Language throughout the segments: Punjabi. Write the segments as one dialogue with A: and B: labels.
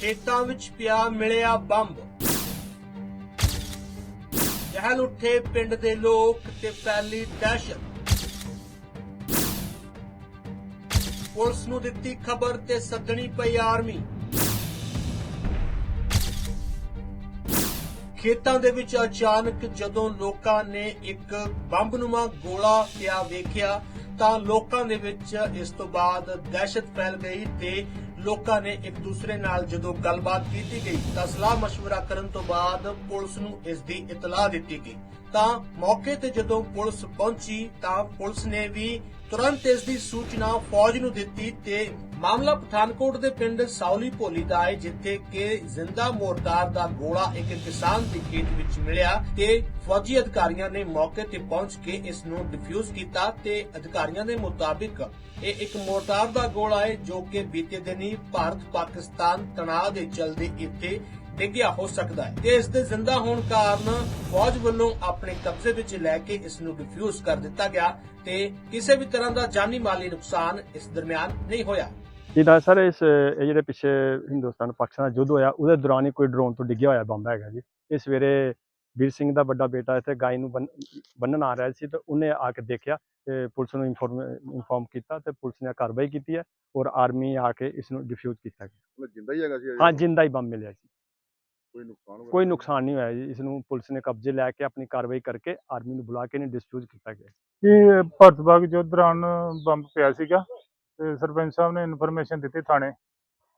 A: ਖੇਤਾਂ ਵਿੱਚ ਪਿਆ ਮਿਲਿਆ ਬੰਬ। ਜਹਲ ਉੱਠੇ ਪਿੰਡ ਦੇ ਲੋਕ ਤੇ ਫੈਲੀ ਦਹਿਸ਼ਤ। ਪੁਲਿਸ ਨੂੰ ਦਿੱਤੀ ਖਬਰ ਤੇ ਸੱਦਣੀ ਪਈ ਆਰਮੀ। ਖੇਤਾਂ ਦੇ ਵਿੱਚ ਅਚਾਨਕ ਜਦੋਂ ਲੋਕਾਂ ਨੇ ਇੱਕ ਬੰਬਨੁਮਾ ਗੋਲਾ ਪਿਆ ਵੇਖਿਆ ਤਾਂ ਲੋਕਾਂ ਦੇ ਵਿੱਚ ਇਸ ਤੋਂ ਬਾਅਦ ਦਹਿਸ਼ਤ ਫੈਲ ਗਈ ਤੇ ਲੋਕਾਂ ਨੇ ਇੱਕ ਦੂਸਰੇ ਨਾਲ ਜਦੋਂ ਗੱਲਬਾਤ ਕੀਤੀ ਗਈ ਤਾਂ ਸਲਾਹ مشورہ ਕਰਨ ਤੋਂ ਬਾਅਦ ਪੁਲਿਸ ਨੂੰ ਇਸ ਦੀ ਇਤਲਾਹ ਦਿੱਤੀ ਗਈ ਤਾਂ ਮੌਕੇ ਤੇ ਜਦੋਂ ਪੁਲਿਸ ਪਹੁੰਚੀ ਤਾਂ ਪੁਲਿਸ ਨੇ ਵੀ ਤੁਰੰਤ ਇਸ ਦੀ ਸੂਚਨਾ ਫੌਜ ਨੂੰ ਦਿੱਤੀ ਤੇ ਮਾਮਲਾ ਪਠਾਨਕੋਟ ਦੇ ਪਿੰਡ ਸਾਉਲੀ ਭੋਲੀ ਦਾ ਹੈ, ਜਿੱਥੇ ਕਿ ਜ਼ਿੰਦਾ ਮੋਰਟਾਰ ਦਾ ਗੋਲਾ ਇੱਕ ਕਿਸਾਨ ਦੇ ਖੇਤ ਵਿੱਚ ਮਿਲਿਆ ਤੇ ਫੌਜੀ ਅਧਿਕਾਰੀਆਂ ਨੇ ਮੌਕੇ ਤੇ ਪਹੁੰਚ ਕੇ ਇਸ ਨੂੰ ਡਿਫਿਊਜ਼ ਕੀਤਾ ਤੇ ਅਧਿਕਾਰੀਆਂ ਦੇ ਮੁਤਾਬਿਕ ਇਹ ਇੱਕ ਮੋਰਟਾਰ ਦਾ ਗੋਲਾ ਹੈ, ਜੋ ਕਿ ਬੀਤੇ ਦਿਨੀ ਭਾਰਤ ਪਾਕਿਸਤਾਨ ਤਣਾਅ ਦੇ ਚਲਦੇ ਇੱਥੇ ਡਿੱਗਿਆ ਹੋ ਸਕਦਾ ਹੈ। ਤੇ ਇਸ ਦੇ ਜ਼ਿੰਦਾ ਹੋਣ ਕਾਰਨ ਫੌਜ ਵੱਲੋਂ ਆਪਣੇ ਕਬਜ਼ੇ ਵਿੱਚ ਲੈ ਕੇ ਇਸ ਨੂੰ ਡਿਫਿਊਜ਼ ਕਰ ਦਿੱਤਾ ਗਿਆ ਤੇ ਕਿਸੇ ਵੀ ਤਰ੍ਹਾਂ ਦਾ ਜਾਨੀ ਮਾਲੀ ਨੁਕਸਾਨ ਇਸ ਦਰਮਿਆਨ ਨਹੀਂ ਹੋਇਆ।
B: ਜਿੱਦਾਂ ਸਰ ਇਸ ਇਹ ਜਿਹੜੇ ਪਿੱਛੇ ਹਿੰਦੁਸਤਾਨ ਪਾਕਿਸਤਾਨ ਦਾ ਯੁੱਧ ਹੋਇਆ ਉਹਦੇ ਦੌਰਾਨ ਹੀ ਕੋਈ ਡਰੋਨ ਤੋਂ ਡਿੱਗਿਆ ਹੋਇਆ ਬੰਬ ਹੈਗਾ ਜੀ। ਇਹ ਸਵੇਰੇ ਵੀਰ ਸਿੰਘ ਦਾ ਵੱਡਾ ਬੇਟਾ ਇੱਥੇ ਗਾਈ ਨੂੰ ਬੰਨ- ਬੰਨਣ ਆ ਰਿਹਾ ਸੀ ਤੇ ਉਹਨੇ ਆ ਕੇ ਦੇਖਿਆ ਤੇ ਪੁਲਿਸ ਨੂੰ ਇਨਫੋਰਮ ਕੀਤਾ ਤੇ ਪੁਲਿਸ ਨੇ ਕਾਰਵਾਈ ਕੀਤੀ ਹੈ ਔਰ ਆਰਮੀ ਆ ਕੇ ਇਸ ਨੂੰ ਡਿਫਿਊਜ਼ ਕੀਤਾ ਗਿਆ।
C: ਜਿੰਦਾ ਹੀ ਹੈਗਾ ਸੀ?
B: ਹਾਂ ਜਿੰਦਾ ਹੀ ਬੰਬ ਮਿਲਿਆ ਸੀ।
C: ਕੋਈ ਨੁਕਸਾਨ
B: ਕੋਈ ਨੁਕਸਾਨ ਨਹੀਂ ਹੋਇਆ ਜੀ ਇਸ ਨੂੰ ਪੁਲਿਸ ਨੇ ਕਬਜ਼ੇ ਲੈ ਕੇ ਆਪਣੀ ਕਾਰਵਾਈ ਕਰਕੇ ਆਰਮੀ ਨੂੰ ਬੁਲਾ ਕੇ ਇਹਨੂੰ ਡਿਸਪਿਊਜ਼ ਕੀਤਾ ਗਿਆ।
D: ਇਹ ਭਾਰਤ ਬਾਗ ਜੋ ਦੌਰਾਨ ਬੰਬ ਪਿਆ ਸੀਗਾ ਤੇ ਸਰਪੰਚ ਸਾਹਿਬ ਨੇ ਇਨਫੋਰਮੇਸ਼ਨ ਦਿੱਤੀ ਥਾਣੇ।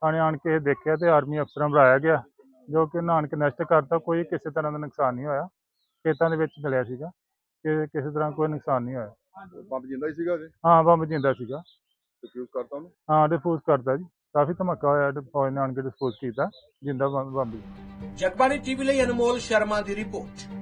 D: ਥਾਣੇ ਆਣ ਕੇ ਇਹ ਦੇਖਿਆ ਤੇ ਆਰਮੀ ਅਫਸਰਾਂ ਬੁਲਾਇਆ ਗਿਆ ਜੋ ਕਿ ਨਾਨ ਕੇ ਨਸ਼ਟ ਕਰਤਾ ਕੋਈ ਕਿਸੇ ਤਰ੍ਹਾਂ ਦਾ ਨੁਕਸਾਨ ਨਹੀਂ ਹੋਇਆ ਖੇਤਾਂ ਦੇ ਵਿੱਚ ਮਿਲਿਆ ਸੀਗਾ ਕਿ ਕਿਸੇ ਤਰ੍ਹਾਂ ਕੋਈ ਨੁਕਸਾਨ ਨਹੀਂ ਹੋਇਆ।
C: ਬੰਬ ਜਿੰਦਾ ਹੀ ਸੀਗਾ
D: ਹਾਂ ਬੰਬ ਜਿੰਦਾ ਸੀਗਾ।
C: ਡਿਫਿਊਜ਼ ਕਰਤਾ ਉਹਨੂੰ?
D: ਹਾਂ ਡਿਸਪੋਜ਼ ਕਰਤਾ ਜੀ। ਕਾਫੀ ਧਮਾਕਾ ਹੋਇਆ ਤੇ ਫੌਜ ਨੇ ਆਣ ਕੇ ਡਿਸਪੋਜ਼ ਕੀਤਾ ਜਿੰਦਾ ਬੰਬ
A: ਜਗਬਾਣੀ ਟੀਵੀ ਲਈ ਅਨਮੋਲ ਸ਼ਰਮਾ ਦੀ ਰਿਪੋਰਟ।